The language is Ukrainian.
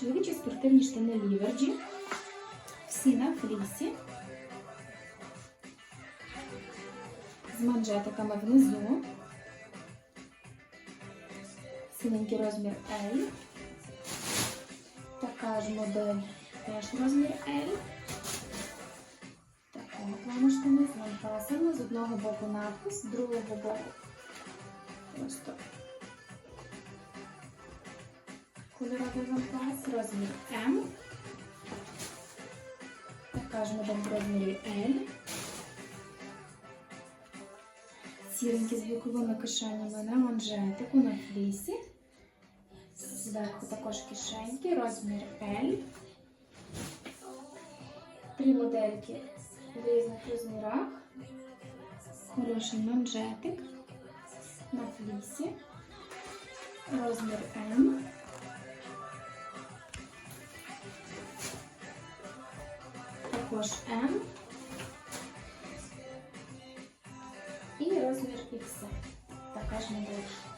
Чоловічі спортивні штани Ліверджі. Всі на флісі. З манжетиками внизу. Синенький розмір L. Така ж модель теж розмір L. Такого плану штани з лампасами. З одного боку надпис, з другого боку просто кольоровий лампас, розмір М. Така ж модель в розмірі L. Сіренькі з боковими кишенями на манжетику, на флісі. Зверху також кишеньки, розмір L. Три модельки в різних розмірах. Хороший манжетик на флісі. Розмір М. Також М. І розмір XL. Також не модель.